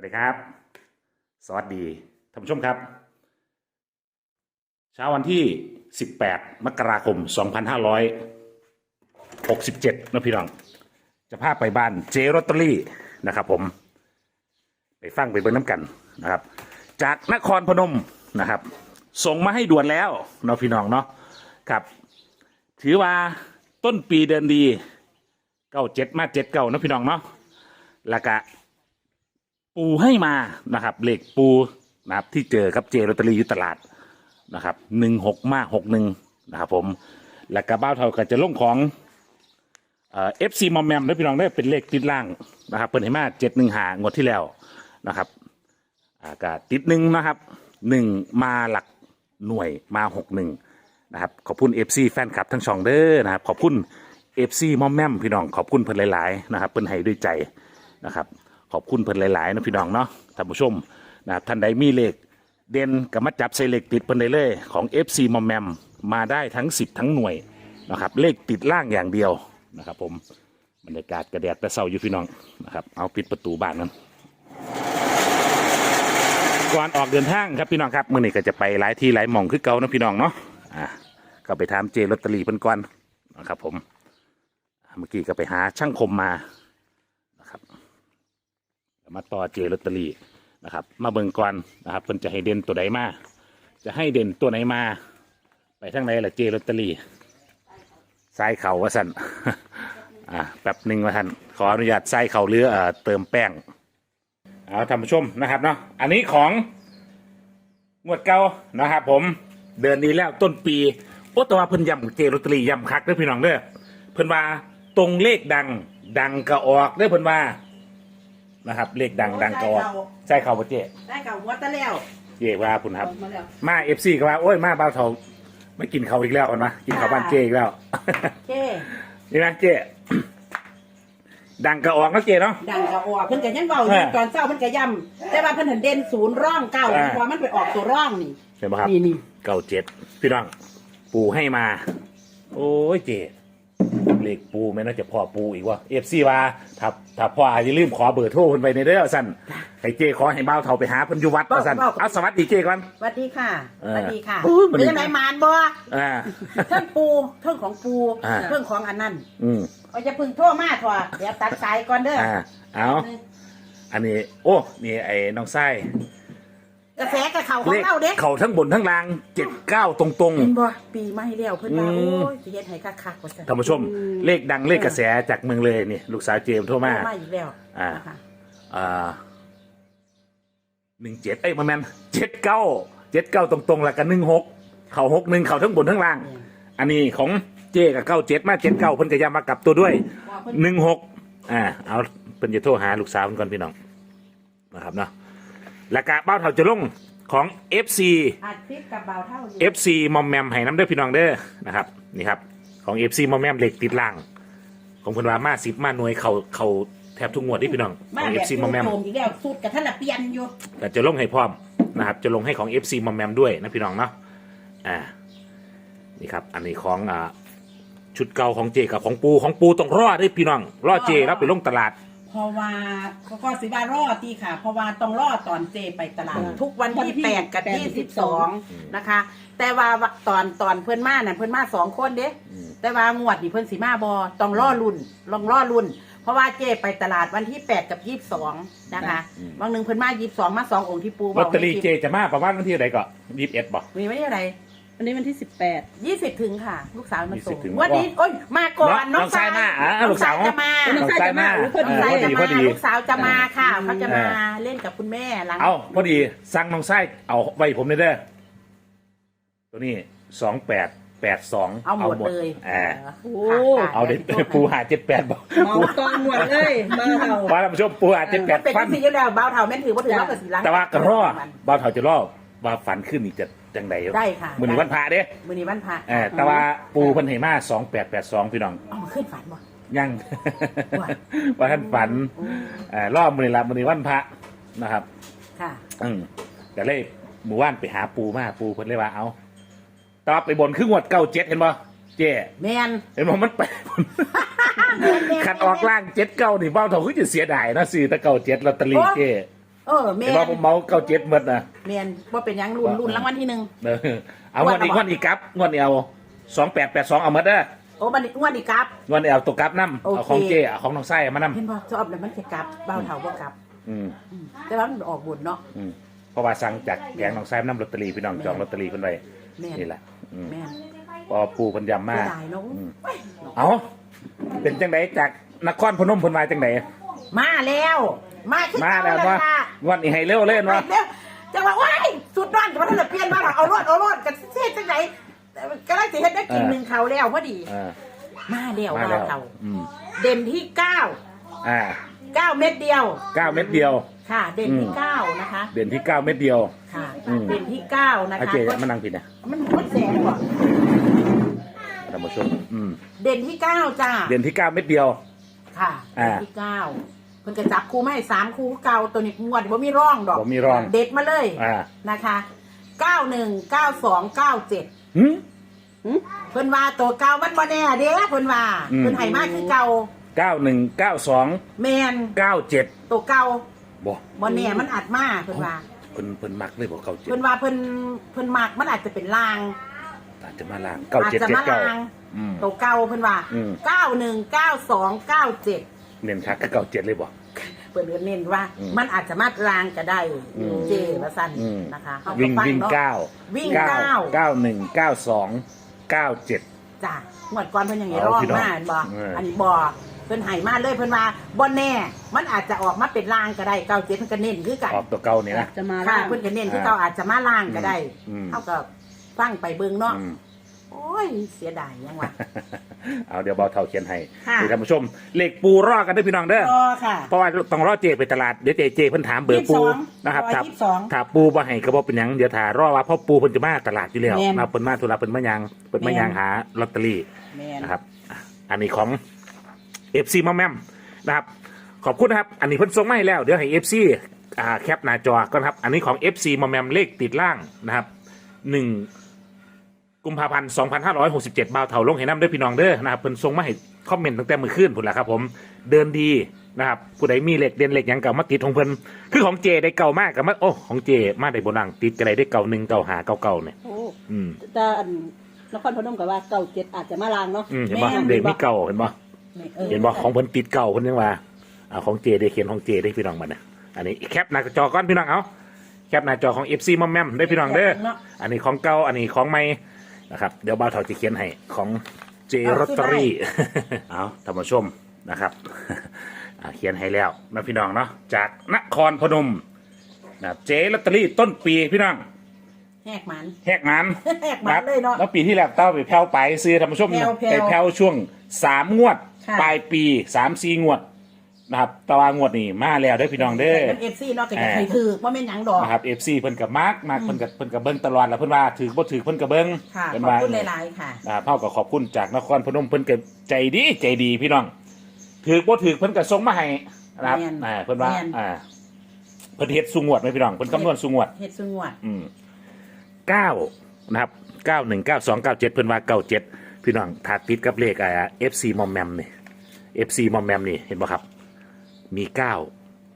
วัสดีครับ สวัสดีท่านผู้ชมครับ เช้าวันที่ 18 มกราคม 2567นะพี่น้อง จะพาไปบ้านเจรอตเตอรี่นะครับผม ไปฟังไปเบิ่งน้ำกันนะครับ จากนครพนมนะครับ ส่งมาให้ด่วนแล้วเนาะพี่น้องเนาะครับ ถือว่าต้นปีเดือนดีเก้าเจ็ดมาเจ็ดเก้านะพี่น้องเนาะแล้วก็ ปูให้มานะครับเหล็กปูนะครับที่เจอกับเจลอตเตอรี่อยู่ตลาดนะครับหนึ่งหกมาหกหนึ่งนะครับผมแล้วก็บ้าเท่าก็จะลงของเอฟซีมอมแมมนะพี่น้องได้เป็นเลขติดล่างนะครับเปิดให้มาเจ็ดหนึ่งหางวดที่แล้วนะครับอากาติดหนึ่งนะครับหนึ่งมาหลักหน่วยมาหกหนึ่งนะครับขอบคุณเอฟซีแฟนคลับทั้งช่องเด้อนะครับขอบคุณเอฟซีมอมแมมพี่น้องขอบคุณเพิ่นหลายๆนะครับเพิ่นให้ด้วยใจนะครับ ขอบคุณเพิ่นหลายๆนะพี่น้องเนาะท่านผู้ชมนะครับท่านใดมีเลขเด่นก็มาจับใส่เลขติดเพิ่นได้เลยของ FC มอมแมมมาได้ทั้ง 10 ทั้งหน่วยนะครับเลขติดล่างอย่างเดียวนะครับ ผมบรรยากาศกระแดดแต่เศร้าอยู่พี่น้องนะครับเอาปิดประตูบ้านนั้นก่อนออกเดินทางครับพี่น้องครับมื่อนี้ก็จะไปหลายที่หลายหม่องคือเก่านะพี่น้องเนาะอ่าก็ไปถามเจลอตเตอรี่เพิ่นก่อนนะครับผมเมื่อกี้ก็ไปหาช่างคมมา มาต่อเจลอตเตอรี่นะครับ มาเบิ่งก่อนนะครับเพิ่นจะให้เด่นตัวใดมาจะให้เด่นตัวไหนมา ไปทางไหนล่ะเจลอตเตอรี่ใส่เข่าว่าสันอ่าแป๊บหนึ่งว่าท่านขออนุญาตใส่เข่าเรือเอ่อเติมแป้งเอาท่านผู้ชมนะครับเนาะอันนี้ของงวดเก่านะครับผมเดือนนี้แล้วต้นปีโอ้แตัวาเพิ่นยำเจลอตเตอรี่ยำคักเด้อพี่น้องเด้อเพิ่นว่าตรงเลขดังดังก็ออกเด้อเพิ่นว่า นะครับ เลขดังดังก็ออกใช่เขาปะเจ๊ได้เก่าหัวตะแล้วเจ๊ว่าคุณครับมาแล้วมาเอฟซีก็ว่าโอ้ยมาบ้าวทองไม่กินเขาวอีกแล้วเห็นไหมกินเขาวบ้านเจ๊อีกแล้ว เจ้นี่นะเจ๊ดังก็ออกนะเจ๊เนาะ ดังกับออกเพิ่นก็ยังเบาอยู่เออตอนเช้าเพิ่นก็ย่ำแต่ว่าเพิ่นเห็นเด่นศูนย์ร่องเก้าเออเพราะมันไปออกตัวร่องนี่เห็นไหมครับนี่นี่เก้าเจ็ดพี่น้องปูให้มา โอ้ยเจ๊ เลขปูไม่น่าจะพอปูอีกว่าเอฟซีว่าถ้าถ้าพ่ออย่าลืมขอเบอร์โทรเพิ่นไปในเด้อสั่นให้เจ๊ขอให้บ้าวเทาไปหาเพิ่นอยู่วัดว่าสั่นเอาสวัสดีเจ๊ก่อน สวัสดีค่ะเออสวัสดีค่ะโอ้ยมัน เป็นยังไงมานบ่อ่า เทิงปูเทิงของปูอ่า เทิงของอันนั้นอืมเอาจะพึ่งโทรมาถั่วเดี๋ยวตัดสายก่อนเด้อออ่าเอาอันนี้ โอ้นี่ไอ้น้องไส้ กระแสกับเขาของเลขเราเด้เขาทั้งบนทั้งล่างเจ็ดเก้าตรงเห็นบ่ปีใหม่แล้วเพิ่นว่าอืมโอ้ยสิเฮ็ดให้คักๆว่าซั่นๆท่านผู้ชม เลขดังเลขกระแสจากเมืองเลยนี่ลูกสาวเจมส์โทรมามาอีกแล้วอ่านะคะอ่าหนึ่งเจ็ดเอ้ยมาแมนเจ็ดเก้าเจ็ดเก้าตรงๆแล้วกันหนึ่งหกเขาหกหนึ่งเขาทั้งบนทั้งล่าง อันนี้ของเจกับเก้าเจ็ดมาเจ็ดเก้าเพิ่นก็ยามากับตัวด้วยว่าเพิ่นหนึ่งหกอ่าเอาเพิ่นจะโทรหาลูกสาวเพิ่นก่อนพี่น้องนะครับเนาะ แล้วก็บ้านเขาจะลงของ FC อัดคลิปกับเบาเท่าอยู่ FC มอมแมมให้น้ำเด้อพี่น้องเด้อนะครับนี่ครับของ FC มอมแมมเหล็กติดล่าง ของเพิ่นว่ามาสิบมาหน่วยเขาเขาแทบทุกงวดที่พี่น้องขมาอง แบบ FC มอมแมม โจมอีกแล้วสุดกับท่านละเปลี่ยนอยู่แต่จะลงให้พร้อมนะครับ จะลงให้ของ FC มอมแมมด้วยนะพี่น้องเนาะอ่านี่ครับ อันนี้ของอ่าชุดเก่าของเจกับของปูของปูต้องรอดด้วยพี่น้องรอเจแล้วไปลงตลาด เพราะว่าเขาก็สิว่ารอตีค่ะ เพราะว่าต้องรอตอนเจไปตลาดอืมทุกวันที่วันที่แปดกับแปดยี่สิสิบบสสอองงนะคะ แต่ว่าตอนตอนเพื่อนมาน่ะเพื่อนมาสองคนเด้ อืม แต่ว่างวดนี่เพื่อนสีมาบอต้องรอรุ่นลองรอรุ่น เพราะว่าเจไปตลาดวันที่แปดกับยี่สิบสองนะคะบางหนึ่งเพื่อนมายี่สิบสองมาสององค์ที่ปูบลออตกเตอรี่เจจะมาประมาณวันที่อะไหรก็ยี่สิบเอ็ดบอกมีไว้อะไร วันนี้วันที่สิบแปดยี่สิบถึงค่ะ ลูกสาวมาส่ง20ถึงวันนี้โอ้ยมาก่อนน้องชายมาอ่าลูกสาว จะมาน้องชายจะมาน้องชายมาพอดีลูกสาวจะมาพอดี ลูกสาวจะมาค่ะเขาจะมาอ่าเล่นกับคุณแม่หลังเอาพอดีสั่งน้องไส้เอาไว้ผมเลยเด้อตัวนี้สองแปดแปดสองเอาหมดเลยอ่าโอ้ ค่ะเอาเด็ดปูหาเจ็ดแปดบอกเมาตอนหมดเลยมาเราว่าท่านผู้ชมปูหาเจ็ดแปมัดนเป็นฟันที่อยู่แล้วเบาเท่าแม่นถือว่าถือว่าเกิดสีล้างแต่ว่ากระรอบ่าวเถาจะรอว่าฝันขึ้นอีกจะจังใดได้ค่ะมือนี้วันพระเด้มือนี้วันพระเออแต่ว่าปูเพันเหมาสองแปดแปดสองพี่น้องเอามาขึ้นฝันบ่ยังว่าว่าท่านฝันเอ่อรอบมือนี้ละมือนี้วันพระนะครับ ค่ะ อืมแต่เลยหมู่บ้านไปหาปูมาปูเพิ่นเลยว่าเอาต่อไปบนครึ่งวดเก้าเจ็ดเห็นบ่เจ๊แมนเห็นบ่มันไปบนขัดออกล่างเจ็ดเก้านี่เบ้าเท่าคือจะเสียดายนะซื้อแตะเก้าเจ็ดลอตเตอรี่เจ๊ เเออแม่เห็นว่าผมเมาเก้าเจ็ดหมดนะแม่นว่าเป็นหยังรุ่นรุ่นรางวัลที่หนึ่ง เออเอางวดอีกงวดอีกครับงวดนี้เอาสองแปดแปดสองเอาหมดเด้อโอ้บันนี้งวดอีกครับ งวดนี้เอาตัวกลับน้ำโอเคเอาของเจ้เอาของน้องไส้มาน้เห็นบ่ชอบแล้วมันจะกลับเบาเท่าบ่กลับำอืมอืมแต่ว่ามันออกบุญเนาะ อืมเพราะว่าสั่งจากแกงน้องไส้น้ำลอตเตอรี่พี่น้องจองลอตเตอรี่เพิ่นไว้แม่น นี่แหละอืมแม่นพอปูเพิ่นยำมาเสียดายเนาะอืม เว้ยเอาเป็นจังไดจากนครพนมเพิ่นมาจังได มาแล้ว มาขึ้นมาแล้วเอว่าค่ะง วดนี้ให้เร็วเล่นไปวะเร็วจังหวะว้ายสุดร้อนจะมาทำเปลี่ยนมาหรอเอารอดเอารอดกันเสียจังไหนก็ได้สิเฮ็ดได้กินหนึ่งเขาแล้วพอดี อ่ามาแล้วมามาแล้วเขาอืมเด่นที่เก้าอ่าเก้าเม็ดเดียว เก้าเม็ดเดียว ค่ะ เด่นที่อืม เก้านะคะ เด่นที่เก้าเม็ดเดียว ค่ะ อืม เด่นที่เก้านะอาคะเจมานั่งผิดนะมันมันแสงกว่าท่านผู้ชมอืมเด่นที่เก้าจ้าเด่นที่เก้าเม็ดเดียว ค่ะ อ่า เด่นที่เก้า เพิ่นจะจับคู่มาให้สามคู่เก่าตัวนี้งวดบ่มีร่องดอกบ่มีร่อง เด็ดมาเลยอ่านะคะเก้าหนึ่งเก้าสองเก้าเจ็ดหืมเพิ่นว่าตัวเก่ามันบ่แน่เด้เพิ่นว่าอืม เพิ่นให้มาคือเก่าเก้าหนึ่งเก้าสองแมนเก้าเจ็ดตัวเก่าบ่บ่แน่มันอาจมาเพิ่นว่าเพิ่นเพิ่นมักเลยบอกเก้าเจ็ดเพิ่นว่าเพิ่นเพิ่นมักมันอาจจะเป็นลางอาจจะมาล่างเก้าอาจเจ็ดจะเจ็ดมาเก้าลางอืม ตัวเก่าเพิ่นว่าอืม เก้าหนึ่งเก้าสองเก้าเจ็ดเน้นคักก็เก้าเจ็ดเลยบ่เพิ่ นก็เน้นว่าอืมมันอาจจะมาลางก็ได้อืมเจว่าซั่นอืมนะคะเฮาก็วิ่งฟัวิ่งเนาะเก้าวิ่งเก้าเก้าเก้าหนึ่งเก้าสองเก้าเจ็ดจ้ะงวดก่อนเพิ่นยังไงเอาร้องพี่น้องมาอันบ่เอออัอันนี้บ่เพิ่นให้มาเลยเพิ่นว่าบ่แน่ มันอาจจะออกมาเป็นลางก็ได้เก้าเจ็ดเพิ่นก็เน้นคือกันออกตัวเก้านี่นะจะมาค่ะล่างเพิ่นก็เน้นคือเก่าอาจจะมาล่างก็ได้อืมเท่ากับฟังไปเบิ่งเนาะอืม โอ้ย เสียดายยังวะ เอาเดี๋ยวเบาเท่าเขียนให้ค่ะเดี๋ยวท่านผู้ชม เลขปูรอกันด้วยพี่น้องเด้อ รอค่ะ เพราะว่าต้องรอเจไปตลาด เดี๋ยวเจเจเพิ่นถามเบอร์ปู22นะครับร้อยถ้ายี่สิบสองถ้าปูบ่ให้ก็บ่เป็นหยังเดี๋ยวถ้ารอว่าพ่อปูเพิ่นจะมาตลาดอยู่แล้วแม่นมาเพิ่นมาธุระเพิ่นมายางเพิ่นมายางหาลอตเตอรี่ แม่นนะครับอะอันนี้ของ FC มอมแมมนะครับ ขอบคุณนะครับ อันนี้เพิ่นส่งมาให้แล้ว เดี๋ยวให้ FC อ่าแคปหน้าจอก่อนครับ อันนี้ของ FC มอมแมมเลขติดล่างนะครับหนึ่ง กุมภาพันธ์2567บ่าวเถาลงให้น้ำด้วยพี่น้องเด้อนะครับเพิ่นส่งมาให้คอมเมนต์ตั้งแต่มื้อคืนพุ่นละครับผมเดินดีนะครับผู้ใดมีเหล็กเด่นเหล็กหยังเก่ามาติดของเพิ่นคือของเจได้เก่ามากกับมาโอ้ของเจมาได้บนังติดกระไดได้เก่าหนึ่งเก่าหาเก่าเก่าเนี่ยโอ้อืมแต่อันนครพนมกับว่าเก่าเจ็ดอาจจะมาล่างเนาะอืมเห็นบ่เด็กมีเก่าเห็นบ่ออเห็นบอกของเพิ่นติดเก่าเพิ่นยังว่าเอาของเจได้เขียนของเจได้พี่น้องมันนะอันนี้แคปหน้าจอก่อนพี่น้องเอาแคปหน้าจอของ FC มอมแมมได้พี่น้องเด้ออันนี้ของเก่าอันนี้ของใหม่ นะครับ เดี๋ยวบ่าวเถาจะเขียนให้ของเจรตเตอรี่ เอาท่านผู้ชมนะครับ อ่าเขียนให้แล้วนะพี่น้องเนาะจากนครพนมนะครับเจลอตเตอรี่ต้นปีพี่น้องแหกมัน แหกงานแหกมันเลยเนาะแล้วปีที่แล้วเต้าไปแผ่วไปซื้อท่านผู้ชมแผ่วๆ ไปแผ่วช่วงสามงวด ค่ะ ปลายปีสามสี่งวด นะครับแตะวางวดนี่มาแล้วได้อพี่น้องเด้อ เอฟซีเนาะก็จะให้ถือว่าแม่นหยังดอก นะครับเอฟซีเพิ่นกับมาร์กมาร์กเพิ่นกับเพิ่นกับเบิ้งตลอดแล้วเพิ่นว่าถือบ่ถือเพิ่นกับเบิ้งค่ะ เพิ่นขอบว่าคุณหลายๆค่ะ อ่าเท่ากับขอบคุณจากนครพนมเพิ่นกับใจดีใจดีพี่น้องถือบ่ถือเพิ่นก็ส่งมาให้นะครับแม่นอ่าเพิ่นว่าแม่น อ่าเพิ่นเฮ็ดสุงวดไหมพี่น้องเพิ่นคำนวณสุงวด เฮ็ดสงวด อืมเก้านะครับเก้าหนึ่งเก้าสองเก้าเจ็ดเพิ่นว่าเก้าเจ็ดพี่น้องถ้าติดกับเลขอ่าเอฟซีมอมแมมนี่เอฟซีมอมแมมนี่เห็นบ่ครับ มีเก้า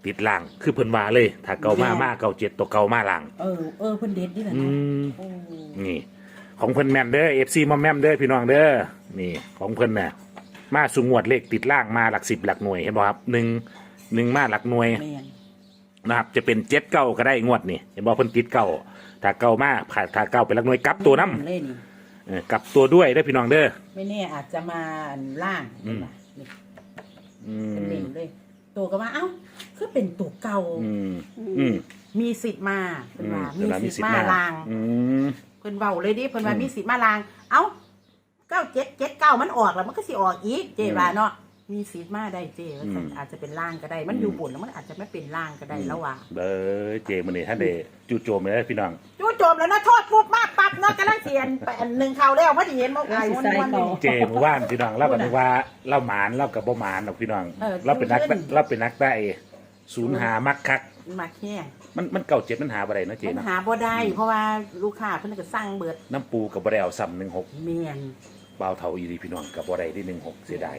ติดล่าง คือเพิ่นว่าเลยถ้าเก่ามามาเก้าเจ็ดตัวเก่ามาล่าง เออ เออเพิ่นเด็ดนี่แหละอืเนาะม โอ้นี่ ของเพิ่นแมมเด้อเอฟซีมอมแมมเด้อพี่น้องเด้อนี่ของเพิ่นน่ะมาสุงวดเลขติดล่างมาหลักสิบหลักหน่วยเห็นบ่ครับหนึ่งหนึ่งมาหลักหน่วย แม่นนะครับจะเป็นเจ็ดเก้าก็ได้งวดนี่เห็นบอกเพิ่นติดเก้าถ้าเก้ามากถ้าเก้าเป็นหลักหน่วยกลับตัวน้เล่นนี่ำเออกลับตัวด้วยได้อพี่น้องเด้อ ไม่แน่อาจจะมาล่างอืมนี่อืเป็นมเล่นเลย ตัวก็ว่าเอ้าคือเป็นตัวเก่า อืมอืม มีสิทธิ์มาเพิ่นว่าอืมีสิทธิ์มาลางอืม เพิ่นเว้าเลยดิเพิ่นว่าอืมมีสิทธิ์มาลาง เอ้าเก้าเจ็ดเจ็ดเก้ามันออกแล้วมันก็สิออกอีกเจว่าเนาะ มีสิทธิ์มาได้เจว่าซั่นอืม อาจจะเป็นล่างก็ได้ มันอยู่บนแล้วมันอาจจะไม่เป็นล่างก็ได้แล้วว่าเบอร์เจมันนี่ท่านเดจู่โจมเลยนะพี่น้อง จู่โจมแล้วนะโทษปุ๊บมากปั๊บเนาะกำลังเสียนไปอันหนึ่งเขาแล้วพอดีเห็นมาไอ้วันวันนี้เจเมื่อวานพี่น้องเราก็นึกว่าเราหมานเรากับบ่หมานหรอกพี่น้องเออเราเป็นนักขึ้นเราเป็นนักได้ศูนย์หามักคัก มาแค่มันมันเก่าเจ็บมันหาบ่ได้เนาะเจมันเนาะหาบ่ได้ เพราะว่าลูกค้าเพิ่นก็สั่งเบิดน้ำปูกับบ่ได้เอาซ้ำหนึ่งหกเมียนเบาเท่าอีดีพี่น้องกับบ่ได้ที่หนึ่งหกเสียดาย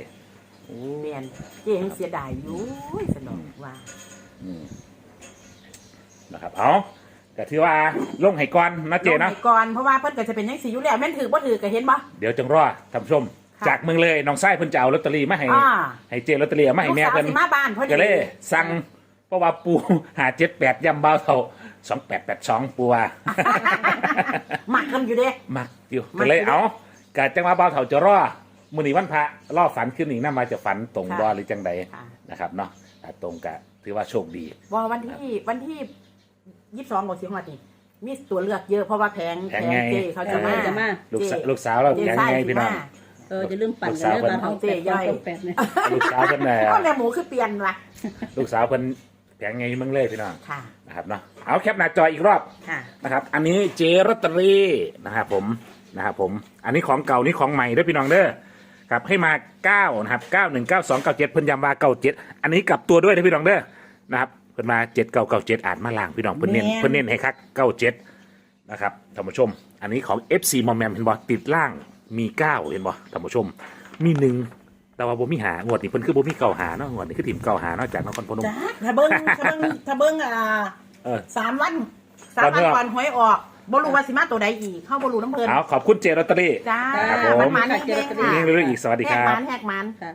โอ้เมียนเจยังเสียดายอยู่สนองว่าอืมนะครับเอาก็ถือว่าลงให้ก่อนนะเจลงเนาะให้ก่อนเพราะว่าเพิ่นก็จะเป็นยังสีอยู่แล้วแม่นถือบ่ถือก็เห็นบ่ เดี๋ยวจังรอท่านผู้ชม ค่ะจากเมืองเลยน้องไส้เพิ่นจะเอาลอตเตอรี่มาให้อ่า ให้เจลอตเตอรี่เอามาให้ลูกแม่สาวเพิ่นสิมาบ้านพอดีก็เลยสั่งเพราะว่าปูหาเจ็ดแปดยำเบาเท่าสองแปดแปดสองปูว่า หมักกันอยู่เด้ มักอยู่มัก็กเลยอยู่ เอากะจังว่าเบาเท่าจะรอ มื้อนี้วันพระรอฝันขึ้นอีกน่ามาจะฝันตรงค่ะบ่หรือจังใดค่ะนะครับเนาะอะตรงกะถือว่าโชคดี ว่าวันที่วันที่ยี่สิบสองบอกสิงหวัดนี่มีตัวเลือกเยอะเพราะว่าแพงแพงไง เจเขาจะมาจะมา ลูกสาวเจ๊ลูกสาวเราเจยังไส้ไงสิพี่น้องมาเออจะลืมปั่นกันเด้อมาของแปดลูกสาวเพิ่นสองแปดเนี่ยลูกสาวเพิ่นน่ะก็แม่หมูคือเปลี่ยนว่ะลูกสาวเพิ่นแข็งไงมึงเลยพี่น้องค่ะนะครับเนาะเอาแคปหน้าจออีกรอบ ค่ะ นะครับ อันนี้เจรตเตอรี่นะครับผม นะครับผม อันนี้ของเก่านี่ของใหม่เด้อพี่น้องเด้อ ครับให้มา9นะครับ9 1 9 2 9 7เพิ่นยำมา97อันนี้กลับตัวด้วยนะพี่น้องเด้อนะครับเพิ่นมา7 9 9 7อ่านมาล่างพี่น้องเพิ่นเน้นแม่น เพิ่นเน้นให้คัก97นะครับท่านผู้ชม อันนี้ของ FC มอมแมมเห็นบ่ติดล่างมี9เห็นบ่ท่านผู้ชม มีหนึ่งแต่ว่าบ่มีหางวดนี้เพิ่นคือบ่มีเก่าหาเนาะงวดนี้คือถิ่มเก่าหาเนาะจากนครพนม จ้าถ้าเบิ้งถ้าเบิ้งถ้าเบิ้งอ่าเออ สามวันสามวันก่อนเถอะก่อนหวยออก บ่รู้ว่าสิมาตัวใดอีกเข้าบ่รู้น้ำเพลินเอาขอบคุณเจรตเตอรี่ จ้าครับผม มันมันแห้งๆค่ะนี่เรื่องอีกสวัสดีครับแหกมันแหกมัน ค่ะ